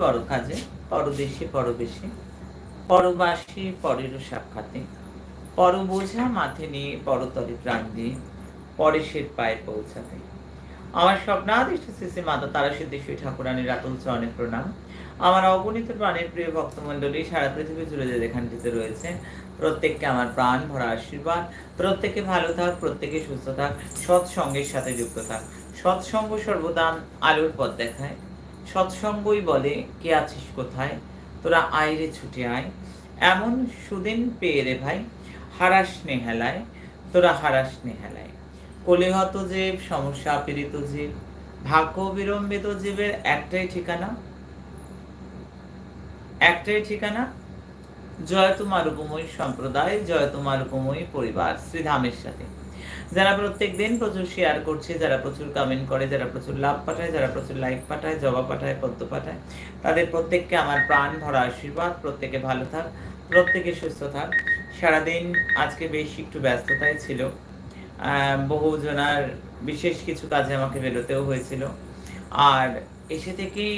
পর কাজে পরদেশে পরবেশে, পরবাসী পরের সাক্ষাতে পর বোঝা মাথে নিয়ে পরতরে প্রাণ দিয়ে পরেশের পায়ে পৌঁছাতে। আমার স্বপ্নাদিষ্ট শ্রী মাতা তারা সিদ্ধেশ্বরী ঠাকুরানীর রাতুল চরণে প্রণাম। আমার অগণিত প্রাণের প্রিয় ভক্তমণ্ডলী, সারা পৃথিবী জুড়ে যে যেখানটিতে রয়েছে, প্রত্যেককে আমার প্রাণ ভরা আশীর্বাদ। প্রত্যেকে ভালো থাক প্রত্যেকে সুস্থ থাক, সৎসঙ্গের সাথে যুক্ত থাক। সৎসঙ্গ সর্বদা আলোর পথ দেখায়। সৎসঙ্গই বলে, কে আছিস কোথায়? তোরা আয়রে ছুটে আয়। এমন সুদিন পেয়ে রে ভাই, হারাস নেহালায়, তোরা হারাস নেহালায়। কলিহত জীব, সমস্যা পীড়িত জীব, ভাগ্য বিলম্বিত জীবের একটাই ঠিকানা? একটাই ঠিকানা? জয় তোমার উপময় সম্প্রদায়, জয় তোমার উপময় পরিবার, শ্রীধামের সাথে। যারা প্রত্যেক দিন প্রচুর শেয়ার করছে, যারা প্রচুর কমেন্ট করে, যারা প্রচুর লাভ পাঠায়, যারা প্রচুর লাইক পাঠায়, জবাব পাঠায়, পদ্ম পাঠায়, তাদের প্রত্যেককে আমার প্রাণ ভরা আশীর্বাদ। প্রত্যেকে ভালো থাক, প্রত্যেকে সুস্থ থাক। সারাদিন আজকে বেশ একটু ব্যস্ততায় ছিল। বহুজনার বিশেষ কিছু কাজে আমাকে বেরোতেও হয়েছিল। আর এসে থেকেই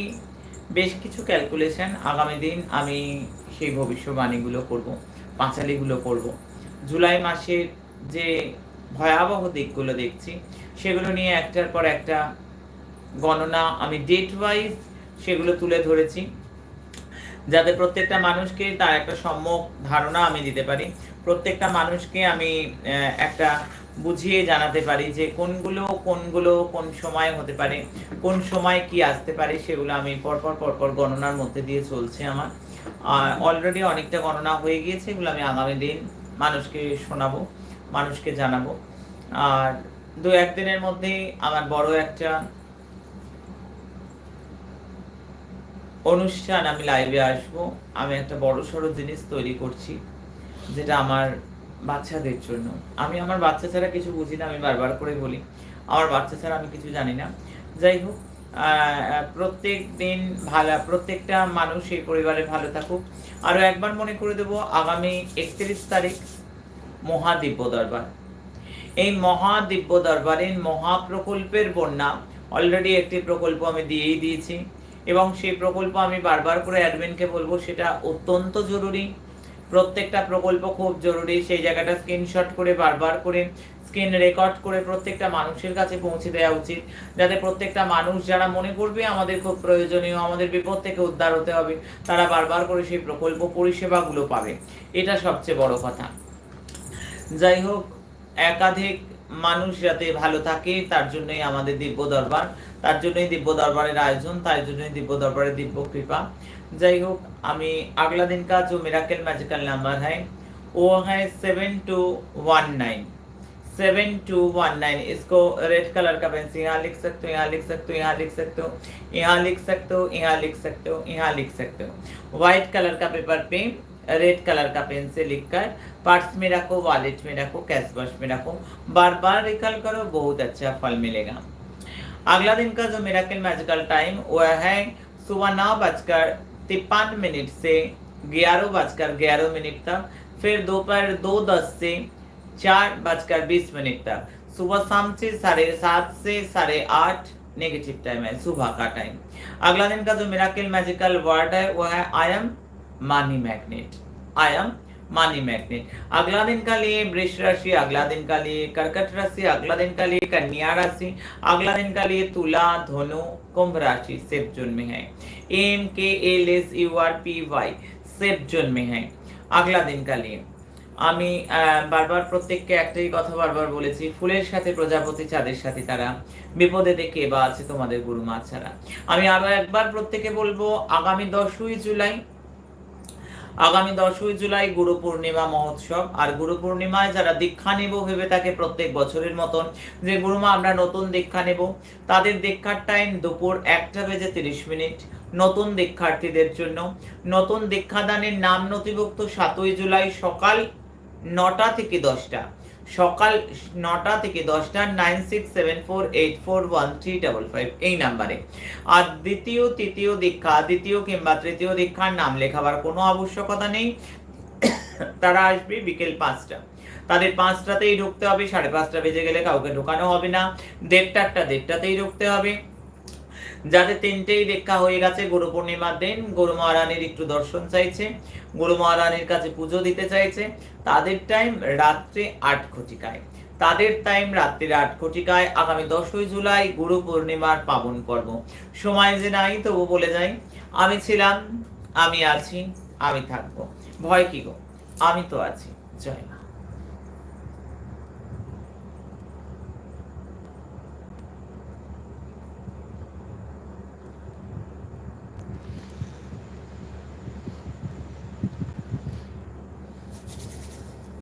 বেশ কিছু ক্যালকুলেশন আগামী দিন আমি সেই ভবিষ্যবাণীগুলো করব, পাঁচালিগুলো করব। জুলাই মাসের যে ভয়াবহ দিকগুলো দেখছি। সেগুলো নিয়ে একটার পর একটা গণনা আমি ডেট ওয়াইজ সেগুলো তুলে ধরেছি। যাতে প্রত্যেকটা মানুষকে তার একটা সম্যক ধারণা আমি দিতে পারি। প্রত্যেকটা মানুষকে আমি একটা বুঝিয়ে জানাতে পারি যে কোনগুলো কোনগুলো কোন সময় হতে পারে, কোন সময় কি আসতে পারে, সেগুলো আমি পরপর পরপর গণনার মধ্যে দিয়ে চলছে আমার। অলরেডি অনেকটা গণনা হয়ে গিয়েছে, এগুলো আমি আগামী দিন মানুষকে শোনাবো। মানুষকে জানাব। আর দু একদিনের মধ্যেই আমার বড় একটা অনুষ্ঠান আমি লাইভে আসব। আমি একটা বড় সড়ো জিনিস তৈরি করছি, যেটা আমার বাচ্চাদের জন্য। আমি আমার বাচ্চা ছাড়া কিছু বুঝি না, আমি বারবার করে বলি। আমার বাচ্চা ছাড়া আমি কিছু জানি না। যাই হোক প্রত্যেক দিন ভালো, প্রত্যেকটা মানুষ এই পরিবারে ভালো থাকুক। আরও একবার মনে করে দেবো, আগামী একত্রিশ তারিখ মহাদিব্য দরবার এই মহাদিব্য দরবারের মহাপ্রকল্পের বন্যা অলরেডি একটি প্রকল্প আমি দিয়েই দিয়েছি এবং সেই প্রকল্প আমি বারবার করে অ্যাডমিনকে বলব, সেটা অত্যন্ত জরুরি। প্রত্যেকটা প্রকল্প খুব জরুরি, সেই জায়গাটা স্ক্রিনশট করে বারবার করে স্ক্রিন রেকর্ড করে প্রত্যেকটা মানুষের কাছে পৌঁছে দেওয়া উচিত। যাতে প্রত্যেকটা মানুষ যারা মনে করবে আমাদের খুব প্রয়োজনীয়, আমাদের বিপদ থেকে উদ্ধার হতে হবে, তারা বারবার করে সেই প্রকল্প পরিষেবাগুলো পাবে। এটা সবচেয়ে বড় কথা। যাই হোক একাধিক মানুষ যাতে ভালো থাকে তার জন্যই আমাদের দিব্য দরবার তার জন্যই দিব্য দরবারের আয়োজন তার জন্যই দিব্য দরবারের দিব্য কৃপা যাই হোক আমি अगला दिन का जो मिराकल मैजिकल नंबर है वो है seven two one nine seven two one nine इसको रेड कलर का पेन से यहाँ लिख सकते हो यहाँ लिख सकते हो यहाँ लिख सकते हो यहाँ लिख सकते हो यहाँ लिख सकते हो यहाँ लिख सकते हो व्हाइट कलर का पेपर पे रेड कलर का पेन से लिखकर पर्स में रखो वॉलेट में रखो कैश बॉक्स में रखो। बार बार रिकल करो, बहुत अच्छा फल मिलेगा। अगला दिन का जो मेराकल मैजिकल टाइम वह है सुबह नौ बजकर तिरपन मिनट से ग्यारह बजकर ग्यारह मिनट तक, फिर दोपहर दो दस से चार बजकर बीस मिनट तक। सुबह शाम से साढ़े सात से साढ़े आठ नेगेटिव टाइम है, सुबह का टाइम अगला दिन का जो मिराकल मैजिकल वर्ड है, वह है I am money magnet I am money magnet अगला दिन का लिए वृष राशि अगला दिन का लिए कर्कट राशि अगला दिन का लिए कन्या राशि अगला दिन का लिए तुला धनु कुंभ राशि सेफ जोन में है M K L S U R P Y safe zone में है अगला दिन का लिए আমি আহ, বারবার প্রত্যেককে একটাই কথা বারবার বলেছি ফুলের সাথে প্রজাপতি চাঁদের সাথে তারা বিপদে দেখে বা আছে তোমাদের গুরু মা ছাড়া আমি আরো একবার প্রত্যেকে বলবো আগামী দশই জুলাই আগামী দশই জুলাই গুরু পূর্ণিমা মহোৎসব। আর গুরু পূর্ণিমায় যারা দীক্ষা নেব ভেবে থাকে প্রত্যেক বছরের মতন, যে গুরুমা, আমরা নতুন দীক্ষা নেব। তাদের দীক্ষার টাইম দুপুর একটা বেজে তিরিশ মিনিট। নতুন দীক্ষার্থীদের জন্য। নতুন দীক্ষাদানের নাম নথিভুক্ত সাতই জুলাই সকাল নটা থেকে দশটা। সকাল নটা থেকে দশটা nine six seven four eight four one three double five এই নাম্বারে। আর দ্বিতীয়, তৃতীয় দীক্ষা, দ্বিতীয় কিংবা তৃতীয় দীক্ষার নাম লেখাবার কোনো আবশ্যকতা নেই। তারা আসবে বিকেল পাঁচটা। তাদের পাঁচটাতেই ঢুকতে হবে, সাড়ে পাঁচটা বেজে গেলে কাউকে ঢোকানো হবে না। দেড়টা একটা দেড়টাতেই ঢুকতে হবে। যাদের তিনটেই দেখা হয়ে গেছে। গুরু পূর্ণিমার দিন, গুরু মহারানীর একটু দর্শন চাইছে, গুরু মহারানীর কাছে পুজো দিতে চাইছে। তাদের টাইম রাত্রে আট ঘটিকায়। তাদের টাইম রাত্রির আট ঘটিকায়, আগামী দশই জুলাই গুরু পূর্ণিমার পাবন পর্ব। সময় যে নাই, তবু বলে যাই, আমি ছিলাম, আমি আছি, আমি থাকব। ভয় কি গো? আমি তো আছি, জয় মা।